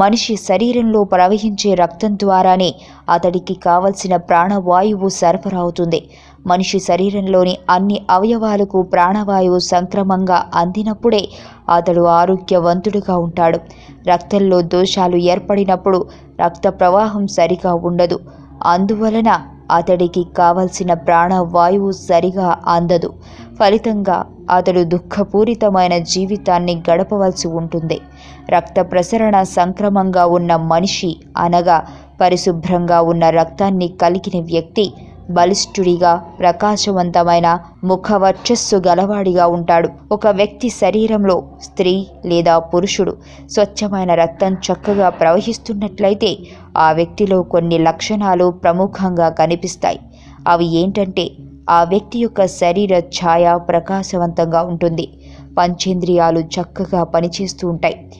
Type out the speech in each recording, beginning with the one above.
మనిషి శరీరంలో ప్రవహించే రక్తం ద్వారానే అతడికి కావలసిన ప్రాణవాయువు సరఫరా అవుతుంది మనిషి శరీరంలోని అన్ని అవయవాలకు ప్రాణవాయువు సంక్రమంగా అందినప్పుడే అతడు ఆరోగ్యవంతుడుగా ఉంటాడు. రక్తంలో దోషాలు ఏర్పడినప్పుడు రక్త ప్రవాహం సరిగా ఉండదు. అందువలన అతడికి కావలసిన ప్రాణవాయువు సరిగా అందదు. ఫలితంగా అతడు దుఃఖపూరితమైన జీవితాన్ని గడపవలసి ఉంటుంది. రక్త ప్రసరణ సంక్రమంగా ఉన్న మనిషి అనగా పరిశుభ్రంగా ఉన్న రక్తాన్ని కలిగిన వ్యక్తి బలిష్ఠుడిగా ప్రకాశవంతమైన ముఖవర్చస్సు గలవాడిగా ఉంటాడు. ఒక వ్యక్తి శరీరంలో స్త్రీ లేదా పురుషుడు స్వచ్ఛమైన రక్తం చక్కగా ప్రవహిస్తున్నట్లయితే ఆ వ్యక్తిలో కొన్ని లక్షణాలు ప్రముఖంగా కనిపిస్తాయి. అవి ఏంటంటే ఆ వ్యక్తి యొక్క శరీర ఛాయ ప్రకాశవంతంగా ఉంటుంది. పంచేంద్రియాలు చక్కగా పనిచేస్తూ ఉంటాయి.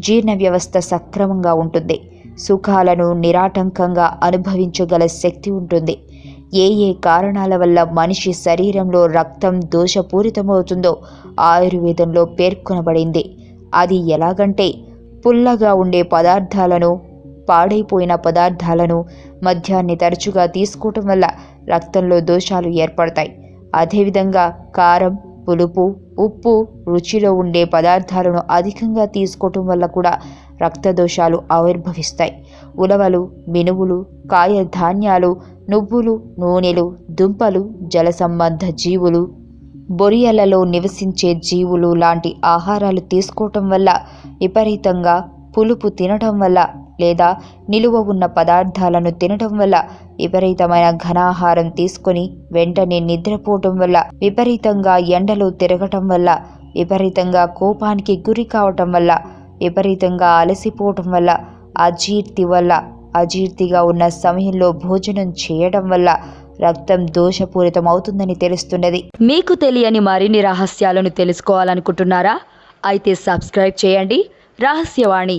జీర్ణ వ్యవస్థ సక్రమంగా ఉంటుంది. సుఖాలను నిరాటంకంగా అనుభవించగల శక్తి ఉంటుంది. ఏ ఏ కారణాల వల్ల మనిషి శరీరంలో రక్తం దోషపూరితమవుతుందో ఆయుర్వేదంలో పేర్కొనబడింది. అది ఎలాగంటే పుల్లగా ఉండే పదార్థాలను పాడైపోయిన పదార్థాలను మద్యాన్ని తరచుగా తీసుకోవటం వల్ల రక్తంలో దోషాలు ఏర్పడతాయి. అదేవిధంగా కారం పులుపు ఉప్పు రుచిలో ఉండే పదార్థాలను అధికంగా తీసుకోవటం వల్ల కూడా రక్త దోషాలు ఆవిర్భవిస్తాయి. ఉలవలు మినువులు కాయ ధాన్యాలు నువ్వులు నూనెలు దుంపలు జల సంబంధ జీవులు. బొరియలలో నివసించే జీవులు లాంటి ఆహారాలు తీసుకోవటం వల్ల విపరీతంగా పులుపు తినటం వల్ల లేదా నిలువ ఉన్న పదార్థాలను తినటం వల్ల విపరీతమైన ఘనాహారం తీసుకొని వెంటనే నిద్రపోవటం వల్ల విపరీతంగా ఎండలో తిరగటం వల్ల విపరీతంగా కోపానికి గురి కావటం వల్ల విపరీతంగా అలసిపోవటం వల్ల అజీర్తి వల్ల అజీర్తిగా ఉన్న సమయంలో భోజనం చేయడం వల్ల రక్తం దోషపూరితం అవుతుందని తెలుస్తున్నది. మీకు తెలియని మరిన్ని రహస్యాలను తెలుసుకోవాలనుకుంటున్నారా? అయితే సబ్స్క్రైబ్ చేయండి. రహస్యవాణి.